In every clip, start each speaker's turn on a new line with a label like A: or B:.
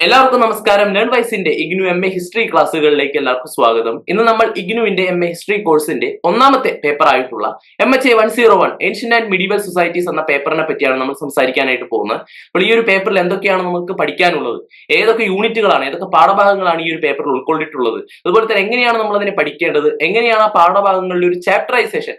A: എല്ലാവർക്കും നമസ്കാരം. ലേൺ വൈസിന്റെ ഇഗ്നു എം എ ഹിസ്റ്ററി ക്ലാസ്സുകളിലേക്ക് എല്ലാവർക്കും സ്വാഗതം. ഇന്ന് നമ്മൾ ഇഗ്നുവിന്റെ എം എ ഹിസ്റ്ററി കോഴ്സിന്റെ ഒന്നാമത്തെ പേപ്പർ ആയിട്ടുള്ള M H A one zero one ancient and medieval societies എന്ന പേപ്പറിനെ പറ്റിയാണ് നമ്മൾ സംസാരിക്കാനായിട്ട് പോകുന്നത്. അപ്പോൾ ഈ ഒരു പേപ്പറിൽ എന്തൊക്കെയാണ് നമുക്ക് പഠിക്കാനുള്ളത്? ഏതൊക്കെ യൂണിറ്റുകളാണ് ഏതൊക്കെ പാഠഭാഗങ്ങളാണ് ഈ ഒരു പേപ്പറിൽ ഉൾക്കൊണ്ടിട്ടുള്ളത് അതുപോലെ തന്നെ എങ്ങനെയാണ് നമ്മൾ അതിനെ പഠിക്കേണ്ടത്? എങ്ങനെയാണ് ആ പാഠഭാഗങ്ങളിൽ ഒരു ചാപ്റ്ററൈസേഷൻ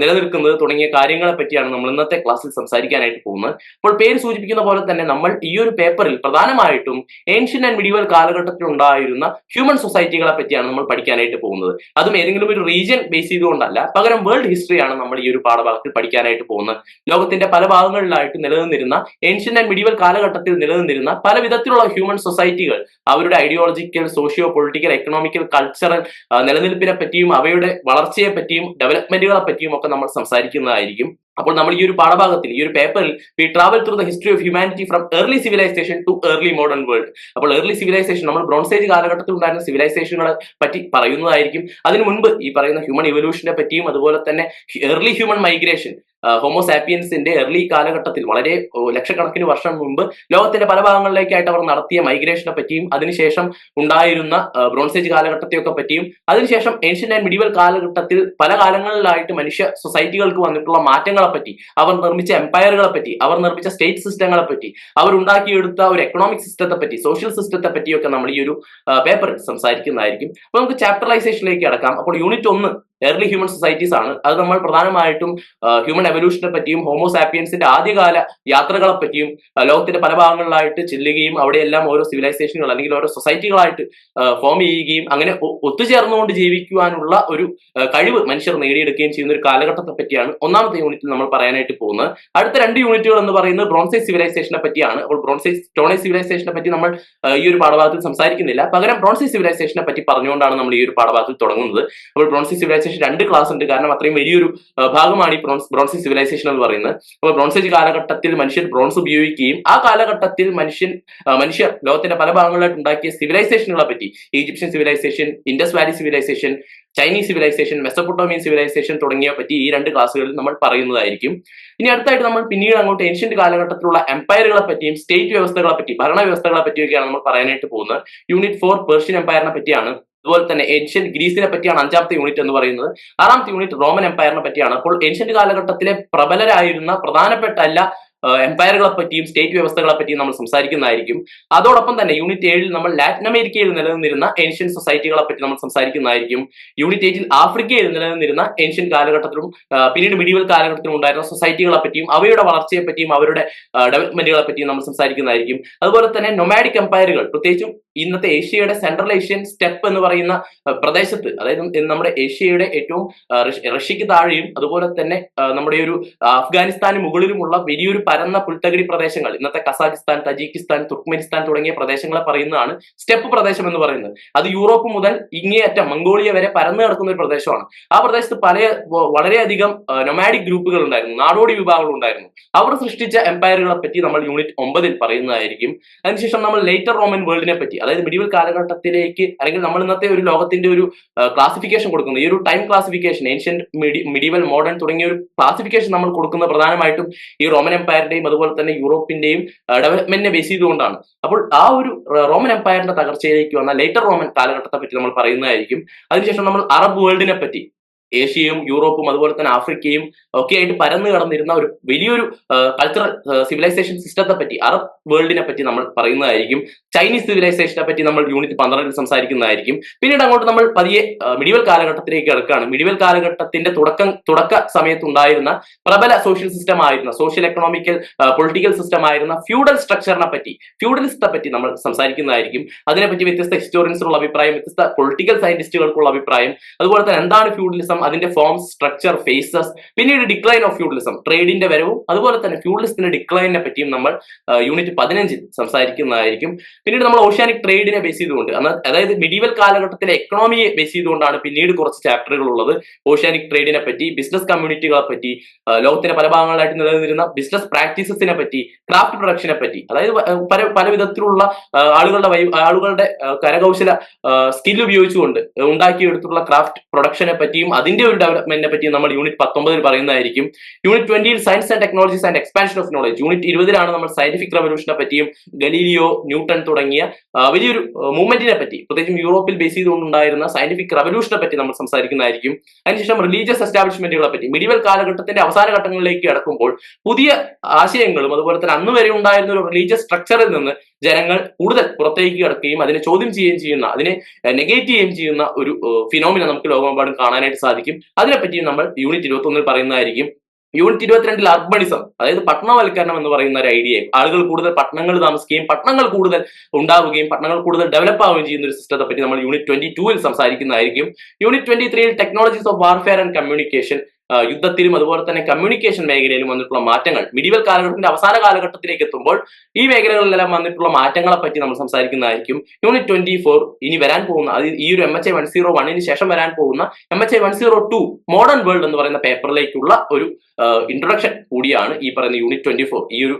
A: നിലനിൽക്കുന്നത് തുടങ്ങിയ കാര്യങ്ങളെ പറ്റിയാണ് നമ്മൾ ഇന്നത്തെ ക്ലാസ്സിൽ സംസാരിക്കാനായിട്ട് പോകുന്നത്. അപ്പോൾ പേര് സൂചിപ്പിക്കുന്ന പോലെ തന്നെ നമ്മൾ ഈ ഒരു പേപ്പറിൽ പ്രധാനമായിട്ടും ഏൻഷ്യൻ ആൻഡ് മിഡീവൽ കാലഘട്ടത്തിൽ ഉണ്ടായിരുന്ന ഹ്യൂമൻ സൊസൈറ്റികളെ പറ്റിയാണ് നമ്മൾ പഠിക്കാനായിട്ട് പോകുന്നത്. അതും ഏതെങ്കിലും ഒരു റീജിയൻ ബേസ് ചെയ്തുകൊണ്ടല്ല പകരം വേൾഡ് ഹിസ്റ്ററിയാണ് നമ്മൾ ഈ ഒരു പാഠഭാഗത്തിൽ പഠിക്കാനായിട്ട് പോകുന്നത്. ലോകത്തിന്റെ പല ഭാഗങ്ങളിലായിട്ട് നിലനിന്നിരുന്ന ഏൻഷ്യൻ ആൻഡ് മിഡീവൽ കാലഘട്ടത്തിൽ നിലനിന്നിരുന്ന പല വിധത്തിലുള്ള ഹ്യൂമൻ സൊസൈറ്റികൾ അവരുടെ ideological socio political economical cultural നിലനിൽപ്പിനെ പറ്റിയും അവയുടെ വളർച്ചയെ പറ്റിയും ഡെവലപ്മെന്റുകളെ പറ്റിയും ഒക്കെ നമ്മൾ സംസാരിക്കുന്നതായിരിക്കും. അപ്പോൾ നമ്മൾ ഈ ഒരു പാഠഭാഗത്തിൽ ഈ ഒരു പേപ്പറിൽ we travel through the history of humanity from early civilisation to early modern world അപ്പോൾ ഏർലി സിവിലൈസേഷൻ നമ്മൾ ബ്രോൺസേജ് കാലഘട്ടത്തിൽ ഉണ്ടായിരുന്ന സിവിലൈസേഷനുകളെ പറ്റി പറയുന്നതായിരിക്കും. അതിനു മുൻപ് ഈ പറയുന്ന ഹ്യൂമൻ ഇവല്യൂഷനെ പറ്റിയും അതുപോലെ തന്നെ ഏർലി ഹ്യൂമൻ മൈഗ്രേഷൻ ഹോമോസാപ്പിയൻസിന്റെ എർലി കാലഘട്ടത്തിൽ വളരെ ലക്ഷക്കണക്കിന് വർഷം മുമ്പ് ലോകത്തിന്റെ പല ഭാഗങ്ങളിലേക്കായിട്ട് അവർ നടത്തിയ മൈഗ്രേഷനെ പറ്റിയും അതിനുശേഷം ഉണ്ടായിരുന്ന ബ്രോൺസേജ് കാലഘട്ടത്തെയൊക്കെ പറ്റിയും അതിനുശേഷം ഏഷ്യൻ ആൻഡ് മിഡിവൽ കാലഘട്ടത്തിൽ പല കാലങ്ങളിലായിട്ട് മനുഷ്യ സൊസൈറ്റികൾക്ക് വന്നിട്ടുള്ള മാറ്റങ്ങളെ പറ്റി അവർ നിർമ്മിച്ച എംപയറുകളെ പറ്റി അവർ നിർമ്മിച്ച സ്റ്റേറ്റ് സിസ്റ്റങ്ങളെ പറ്റി അവർ ഉണ്ടാക്കിയെടുത്ത ഒരു എക്കണോമിക് സിസ്റ്റത്തെ പറ്റി സോഷ്യൽ സിസ്റ്റത്തെ പറ്റിയൊക്കെ നമ്മൾ ഈ ഒരു പേപ്പറിൽ സംസാരിക്കുന്നതായിരിക്കും. അപ്പൊ നമുക്ക് ചാപ്റ്ററൈസേഷനിലേക്ക് അടക്കാം അപ്പോൾ യൂണിറ്റ് ഒന്ന് ഏർലി ഹ്യൂമൻ സൊസൈറ്റീസ് ആണ്. അത് നമ്മൾ പ്രധാനമായിട്ടും ഹ്യൂമൻ എവല്യൂഷനെ പറ്റിയും ഹോമോസാപ്പിയൻസിന്റെ ആദ്യകാല യാത്രകളെ പറ്റിയും ലോകത്തിന്റെ പല ഭാഗങ്ങളിലായിട്ട് ചെല്ലുകയും അവിടെയെല്ലാം ഓരോ സിവിലൈസേഷനുകൾ അല്ലെങ്കിൽ ഓരോ സൊസൈറ്റികളായിട്ട് ഫോം ചെയ്യുകയും അങ്ങനെ ഒത്തുചേർന്നുകൊണ്ട് ജീവിക്കുവാനുള്ള ഒരു കഴിവ് മനുഷ്യർ നേടിയെടുക്കുകയും ചെയ്യുന്ന ഒരു കാലഘട്ടത്തെ പറ്റിയാണ് ഒന്നാമത്തെ യൂണിറ്റിൽ നമ്മൾ പറയാനായിട്ട് പോകുന്നത്. അടുത്ത രണ്ട് യൂണിറ്റുകൾ എന്ന് പറയുന്നത് ബ്രോൺസൈസ് സിവിലൈസേഷനെ പറ്റിയാണ്. അപ്പോൾ ബ്രോൺസൈസ് സ്റ്റോണൈസ് സിവിലൈസേഷനെ പറ്റി നമ്മൾ ഈ ഒരു പാഠഭാഗത്തിൽ സംസാരിക്കുന്നില്ല. പകരം ബ്രോൺസൈസ് സിവിലൈസേഷനെ പറ്റി പറഞ്ഞുകൊണ്ടാണ് നമ്മൾ ഈ ഒരു പാഠഭാഗത്തിൽ തുടങ്ങുന്നത്. അപ്പോൾ ബ്രോൺസൈസ് സിവിലൈസേഷൻ രണ്ട് ക്ലാസ് ഉണ്ട്. കാരണം അത്രയും വലിയൊരു ഭാഗമാണ് ഈ ബ്രോൺസ് സിവിലൈസേഷൻ എന്ന് പറയുന്നത്. അപ്പോൾ ബ്രോൺസേജ് കാലഘട്ടത്തിൽ മനുഷ്യൻ ബ്രോൺസ് ഉപയോഗിക്കുകയും ആ കാലഘട്ടത്തിൽ മനുഷ്യൻ മനുഷ്യർ ലോകത്തിന്റെ പല ഭാഗങ്ങളിലായിട്ട് ഉണ്ടാക്കിയ സിവിലൈസേഷനുകളെ പറ്റി Egyptian civilisation Indus valley civilisation Chinese civilisation Mesopotamian civilisation തുടങ്ങിയ പറ്റി ഈ രണ്ട് ക്ലാസ്സുകളിൽ നമ്മൾ പറയുന്നതായിരിക്കും. ഇനി അടുത്തായിട്ട് നമ്മൾ പിന്നീട് അങ്ങോട്ട് ഏൻഷ്യന്റ് കാലഘട്ടത്തിലുള്ള എംപയറുകളെ പറ്റിയും സ്റ്റേറ്റ് വ്യവസ്ഥകളെ പറ്റി ഭരണ വ്യവസ്ഥകളെ പറ്റിയൊക്കെയാണ് നമ്മൾ പറയാനായിട്ട് പോകുന്നത്. യൂണിറ്റ് ഫോർ പേർഷ്യൻ എംപയറിനെ പറ്റിയാണ് അതുപോലെ തന്നെ ഏൻഷ്യൻ ഗ്രീസിനെ പറ്റിയാണ് അഞ്ചാമത്തെ യൂണിറ്റ് എന്ന് പറയുന്നത്. ആറാമത്തെ യൂണിറ്റ് റോമൻ എംപയറിനെ പറ്റിയാണ്. അപ്പോൾ ഏൻഷ്യന്റ് കാലഘട്ടത്തിലെ പ്രബലരായിരുന്ന പ്രധാനപ്പെട്ട എല്ലാ എംപയറുകളെ പറ്റിയും സ്റ്റേറ്റ് വ്യവസ്ഥകളെ പറ്റിയും നമ്മൾ സംസാരിക്കുന്നതായിരിക്കും. അതോടൊപ്പം തന്നെ യൂണിറ്റ് ഏഴിൽ നമ്മൾ ലാറ്റിൻ അമേരിക്കയിൽ നിലനിന്നിരുന്ന ഏൻഷ്യൻ സൊസൈറ്റികളെ പറ്റി നമ്മൾ സംസാരിക്കുന്നതായിരിക്കും. യൂണിറ്റ് എയ്റ്റിൽ ആഫ്രിക്കയിൽ നിലനിന്നിരുന്ന ഏൻഷ്യൻ കാലഘട്ടത്തിലും പിന്നീട് മിഡീവൽ കാലഘട്ടത്തിലും ഉണ്ടായിരുന്ന സൊസൈറ്റികളെ പറ്റിയും അവയുടെ വളർച്ചയെ പറ്റിയും അവരുടെ ഡെവലപ്മെന്റുകളെ പറ്റിയും നമ്മൾ സംസാരിക്കുന്നതായിരിക്കും. അതുപോലെ തന്നെ നൊമാഡിക് എംപയറുകൾ പ്രത്യേകിച്ചും ഇന്നത്തെ ഏഷ്യയുടെ സെൻട്രൽ ഏഷ്യൻ സ്റ്റെപ്പ് എന്ന് പറയുന്ന പ്രദേശത്ത് അതായത് നമ്മുടെ ഏഷ്യയുടെ ഏറ്റവും റഷ്യക്ക് താഴെയും അതുപോലെ തന്നെ നമ്മുടെ ഒരു അഫ്ഗാനിസ്ഥാന് മുകളിലുമുള്ള വലിയൊരു പരന്ന പുൽത്തകിടി പ്രദേശങ്ങൾ ഇന്നത്തെ കസാഖിസ്ഥാൻ തജിക്കിസ്ഥാൻ തുർക്ക്മെനിസ്ഥാൻ തുടങ്ങിയ പ്രദേശങ്ങളെ പറയുന്നതാണ് സ്റ്റെപ്പ് പ്രദേശം എന്ന് പറയുന്നത്. അത് യൂറോപ്പ് മുതൽ ഇങ്ങേയറ്റം മംഗോളിയ വരെ പരന്നു കിടക്കുന്ന ഒരു പ്രദേശമാണ്. ആ പ്രദേശത്ത് പല വളരെയധികം നൊമാഡിക് ഗ്രൂപ്പുകൾ ഉണ്ടായിരുന്നു നാടോടി വിഭാഗങ്ങൾ ഉണ്ടായിരുന്നു. അവർ സൃഷ്ടിച്ച എംപയറുകളെ പറ്റി നമ്മൾ യൂണിറ്റ് ഒമ്പതിൽ പറയുന്നതായിരിക്കും. അതിനുശേഷം നമ്മൾ ലേറ്റർ റോമൻ വേൾഡിനെ പറ്റി അതായത് മിഡിവൽ കാലഘട്ടത്തിലേക്ക് അല്ലെങ്കിൽ നമ്മൾ ഇന്നത്തെ ഒരു ലോകത്തിന്റെ ഒരു ക്ലാസിഫിക്കേഷൻ കൊടുക്കുന്നത് ഈ ഒരു time classification ancient medieval modern തുടങ്ങിയ ഒരു ക്ലാസിഫിക്കേഷൻ നമ്മൾ കൊടുക്കുന്നത് പ്രധാനമായിട്ടും ഈ റോമൻ എംപയറിന്റെയും അതുപോലെ തന്നെ യൂറോപ്പിന്റെയും ഡെവലപ്മെന്റിനെ ബേസ് ചെയ്തുകൊണ്ടാണ്. അപ്പോൾ ആ ഒരു റോമൻ എംപയറിന്റെ തകർച്ചയിലേക്ക് വന്ന ലേറ്റർ റോമൻ കാലഘട്ടത്തെ പറ്റി നമ്മൾ പറയുന്നതായിരിക്കും. അതിനുശേഷം നമ്മൾ അറബ് വേൾഡിനെ പറ്റി. ഏഷ്യയും യൂറോപ്പും അതുപോലെ തന്നെ ആഫ്രിക്കയും ഒക്കെ ആയിട്ട് പരന്നു കടന്നിരുന്ന ഒരു വലിയൊരു കൾച്ചറൽ സിവിലൈസേഷൻ സിസ്റ്റത്തെ പറ്റി അറബ് വേൾഡിനെ പറ്റി നമ്മൾ പറയുന്നതായിരിക്കും. ചൈനീസ് സിവിലൈസേഷനെ പറ്റി നമ്മൾ യൂണിറ്റ് പന്ത്രണ്ടിൽ സംസാരിക്കുന്നതായിരിക്കും. പിന്നീട് അങ്ങോട്ട് നമ്മൾ പതിയെ മിഡിവൽ കാലഘട്ടത്തിലേക്ക് കിടക്കുകയാണ്. മിഡിവൽ കാലഘട്ടത്തിന്റെ തുടക്കം തുടക്ക സമയത്തുണ്ടായിരുന്ന പ്രബല സോഷ്യൽ സിസ്റ്റം ആയിരുന്ന സോഷ്യൽ എക്കണോമിക്കൽ പൊളിറ്റിക്കൽ സിസ്റ്റം ആയിരുന്ന ഫ്യൂഡൽ സ്ട്രക്ചറിനെ പറ്റി ഫ്യൂഡലിസത്തെ പറ്റി നമ്മൾ സംസാരിക്കുന്നതായിരിക്കും. അതിനെപ്പറ്റി വ്യത്യസ്ത ഹിസ്റ്റോറിയൻസിനുള്ള അഭിപ്രായം വ്യത്യസ്ത പൊളിറ്റിക്കൽ സയന്റിസ്റ്റുകൾക്കുള്ള അഭിപ്രായം അതുപോലെ തന്നെ എന്താണ് ഫ്യൂഡലിസം അതിന്റെ ഫോം സ്ട്രക്ചർ ഫേസസ് പിന്നീട് ഡിക്ലൈൻ ഓഫ് ഫ്യൂഡലിസം ട്രേഡിന്റെ വരവും അതുപോലെ തന്നെ ഫ്യൂഡലിസത്തിന്റെ ഡിക്ലൈനെ പറ്റിയും നമ്മൾ യൂണിറ്റ് പതിനഞ്ചിൽ സംസാരിക്കുന്നതായിരിക്കും. പിന്നീട് നമ്മൾ ഓഷ്യാനിക് ട്രേഡിനെ ബേസ് ചെയ്തുകൊണ്ട് അതായത് മിഡീവൽ കാലഘട്ടത്തിലെ എക്കണോമിയെ ബേസ് ചെയ്തുകൊണ്ടാണ് പിന്നീട് കുറച്ച് ചാപ്റ്ററുകൾ ഉള്ളത്. ഓഷ്യാനിക് ട്രേഡിനെ പറ്റി ബിസിനസ് കമ്മ്യൂണിറ്റികളെ പറ്റി ലോകത്തിന്റെ പല ഭാഗങ്ങളായിട്ട് നിലനിന്നിരുന്ന ബിസിനസ് പ്രാക്ടീസസിനെ പറ്റി ക്രാഫ്റ്റ് പ്രൊഡക്ഷനെ പറ്റി അതായത് പല പല വിധത്തിലുള്ള ആളുകളുടെ ആളുകളുടെ കരകൗശല സ്കിൽ ഉപയോഗിച്ചുകൊണ്ട് ഉണ്ടാക്കിയെടുത്തുള്ള ക്രാഫ്റ്റ് പ്രൊഡക്ഷനെ പറ്റിയും അതിന്റെ ഒരു ഡെവലപ്മെന്റിനെ പറ്റി നമ്മൾ യൂണിറ്റ് പത്തൊമ്പതിൽ പറയുന്നതായിരിക്കും. Unit ട്വന്റിയിൽ science and technologies and expansion of knowledge unit ഇരുപതിലാണ് നമ്മൾ സയന്റിഫിക് റവല്യൂഷനെ പറ്റിയും ഗലീലിയോ ന്യൂട്ടൺ തുടങ്ങിയ വലിയൊരു മൂവ്മെന്റിനെ പറ്റി. പ്രത്യേകിച്ചും യൂറോപ്പിൽ ബേസ് ചെയ്തുകൊണ്ടുണ്ടായിരുന്ന സയന്റിഫിക് റവല്യൂഷനെ പറ്റി നമ്മൾ സംസാരിക്കുന്നതായിരിക്കും. അതിനുശേഷം റിലീജിയസ് എസ്റ്റാബ്ലിഷ്മെന്റുകളെ പറ്റി. മിഡിവൽ കാലഘട്ടത്തിന്റെ അവസാന ഘട്ടങ്ങളിലേക്ക് കടക്കുമ്പോൾ പുതിയ ആശയങ്ങളും അതുപോലെ തന്നെ അന്ന് വരെ ഉണ്ടായിരുന്ന ഒരു റിലീജിയസ് സ്ട്രക്ചറിൽ നിന്ന് ജനങ്ങൾ കൂടുതൽ പുറത്തേക്ക് കിടക്കുകയും അതിനെ ചോദ്യം ചെയ്യുകയും ചെയ്യുന്ന അതിനെ നെഗേറ്റ് ചെയ്യുകയും ചെയ്യുന്ന ഒരു ഫിനോമിന നമുക്ക് ലോകമെമ്പാടും കാണാനായിട്ട് സാധിക്കും. അതിനെപ്പറ്റിയും നമ്മൾ യൂണിറ്റ് ഇരുപത്തി ഒന്നിൽ പറയുന്നതായിരിക്കും. യൂണിറ്റ് ഇരുപത്തിരണ്ടിൽ അർബണിസം അതായത് പട്ടണവൽക്കരണം എന്ന് പറയുന്ന ഒരു ഐഡിയ ആളുകൾ കൂടുതൽ പട്ടണങ്ങൾ താമസിക്കുകയും പട്ടണങ്ങൾ കൂടുതൽ ഉണ്ടാവുകയും പട്ടണങ്ങൾ കൂടുതൽ ഡെവലപ്പ് ആവുകയും ചെയ്യുന്ന ഒരു സിസ്റ്റത്തെ പറ്റി നമ്മൾ യൂണിറ്റ് ട്വന്റി ടൂവിൽ സംസാരിക്കുന്നതായിരിക്കും. യൂണിറ്റ് ട്വന്റി ത്രീയിൽ technologies of warfare and communication യുദ്ധത്തിലും അതുപോലെ തന്നെ കമ്മ്യൂണിക്കേഷൻ മേഖലയിലും വന്നിട്ടുള്ള മാറ്റങ്ങൾ. മിഡിവൽ കാലഘട്ടത്തിന്റെ അവസാന കാലഘട്ടത്തിലേക്ക് എത്തുമ്പോൾ ഈ മേഖലകളിലെല്ലാം വന്നിട്ടുള്ള മാറ്റങ്ങളെ പറ്റി നമ്മൾ സംസാരിക്കുന്നതായിരിക്കും. യൂണിറ്റ് ട്വന്റി ഫോർ ഇനി വരാൻ പോകുന്ന അത് ഈ ഒരു എം എച്ച് വൺ സീറോ വണ്ണിന് ശേഷം വരാൻ പോകുന്ന M H one zero two modern world എന്ന് പറയുന്ന പേപ്പറിലേക്കുള്ള ഒരു ഇൻട്രൊഡക്ഷൻ കൂടിയാണ് ഈ പറയുന്ന യൂണിറ്റ് ട്വന്റി ഫോർ ഈ ഒരു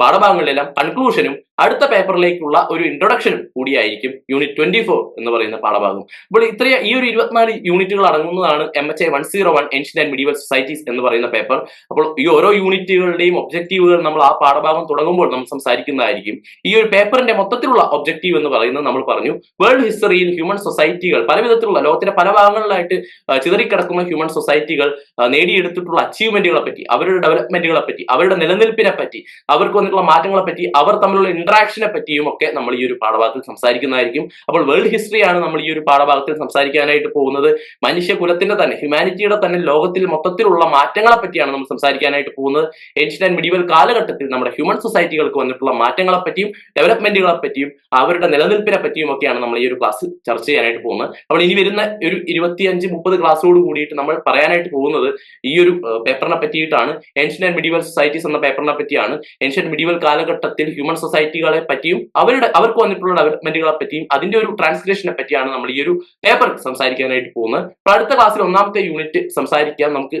A: പാഠഭാഗങ്ങളിലെല്ലാം കൺക്ലൂഷനും അടുത്ത പേപ്പറിലേക്കുള്ള ഒരു ഇൻട്രൊഡക്ഷനും കൂടിയായിരിക്കും യൂണിറ്റ് ട്വന്റി ഫോർ എന്ന് പറയുന്ന പാഠഭാഗം. അപ്പോൾ ഇത്രയും ഈ ഒരു ഇരുപത്തിനാല് യൂണിറ്റുകൾ അടങ്ങുന്നതാണ് M H one zero one ancient and medieval societies എന്ന് പറയുന്ന പേപ്പർ അപ്പോൾ ഈ ഓരോ യൂണിറ്റുകളുടെയും ഒബ്ജക്റ്റീവുകൾ നമ്മൾ ആ പാഠഭാഗം തുടങ്ങുമ്പോൾ നമ്മൾ സംസാരിക്കുന്നതായിരിക്കും. ഈ ഒരു പേപ്പറിന്റെ മൊത്തത്തിലുള്ള ഒബ്ജക്റ്റീവ് എന്ന് പറയുന്നത് നമ്മൾ പറഞ്ഞു. വേൾഡ് ഹിസ്റ്ററിയിൽ ഹ്യൂമൻ സൊസൈറ്റികൾ പല വിധത്തിലുള്ള ലോകത്തിന്റെ പല ഭാഗങ്ങളിലായിട്ട് ചിതറിക്കിടക്കുന്ന ഹ്യൂമൻ സൊസൈറ്റികൾ നേടിയെടുത്തിട്ടുള്ള അച്ചീവ്മെന്റുകളെ പറ്റി അവരുടെ ഡെവലപ്മെന്റുകളെ പറ്റി അവരുടെ നിലനിൽപ്പിനെ പറ്റി അവർക്ക് വന്നിട്ടുള്ള മാറ്റങ്ങളെ പറ്റി അവർ തമ്മിലുള്ള ഇന്ററാക്ഷനെ പറ്റിയും ഒക്കെ നമ്മൾ ഈ ഒരു പാഠഭാഗത്തിൽ സംസാരിക്കുന്നതായിരിക്കും. അപ്പോൾ വേൾഡ് ഹിസ്റ്ററിയാണ് നമ്മൾ ഈ ഒരു പാഠഭാഗത്തിൽ സംസാരിക്കാനായിട്ട് പോകുന്നത്. മനുഷ്യകുലത്തിന്റെ തന്നെ ഹ്യൂമാനിറ്റിയുടെ തന്നെ ലോകത്തിൽ മൊത്തത്തിലുള്ള മാറ്റങ്ങളെ പറ്റിയാണ് നമ്മൾ സംസാരിക്കാനായിട്ട് പോകുന്നത്. ഏൻഷ്യൻ ആൻഡ് മിഡീവൽ കാലഘട്ടത്തിൽ നമ്മുടെ ഹ്യൂമൻ സൊസൈറ്റികൾക്ക് വന്നിട്ടുള്ള മാറ്റങ്ങളെ പറ്റിയും ഡെവലപ്മെന്റുകളെ പറ്റിയും അവരുടെ നിലനിൽപ്പിനെ പറ്റിയും ഒക്കെയാണ് നമ്മൾ ഈ ഒരു ക്ലാസ് ചർച്ച ചെയ്യാനായിട്ട് പോകുന്നത്. അപ്പോൾ ഇനി വരുന്ന ഒരു ഇരുപത്തിയഞ്ച് മുപ്പത് ക്ലാസ്സോട് കൂടിയിട്ട് നമ്മൾ പറയാനായിട്ട് പോകുന്നത് ഈ ഒരു പേപ്പറിനെ പറ്റിയിട്ടാണ്. ഏൻഷ്യൻ ആൻഡ് മിഡീവൽ സൊസൈറ്റീസ് എന്ന പേപ്പറിനെ പറ്റിയാണ്. ഏൻഷ്യൻ മിഡീവൽ കാലഘട്ടത്തിൽ ഹ്യൂമൻ സൊസൈറ്റികളെ പറ്റിയും അവരുടെ അവർക്ക് വന്നിട്ടുള്ള ഡെവലപ്മെന്റുകളെ പറ്റിയും അതിന്റെ ഒരു ട്രാൻസ്ലേഷനെ പറ്റിയാണ് നമ്മൾ ഈ ഒരു പേപ്പർ സംസാരിക്കാനായിട്ട് പോകുന്നത്. അടുത്ത ക്ലാസ്സിൽ ഒന്നാമത്തെ യൂണിറ്റ് സംസാരിക്കാം. നമുക്ക്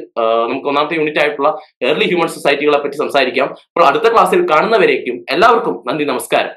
A: നമുക്ക് ഒന്നാമത്തെ യൂണിറ്റ് ആയിട്ടുള്ള ഏർലി ഹ്യൂമൻ സൊസൈറ്റികളെ പറ്റി സംസാരിക്കാം. അപ്പോൾ അടുത്ത ക്ലാസ്സിൽ കാണുന്നവരേക്കും എല്ലാവർക്കും നന്ദി നമസ്കാരം.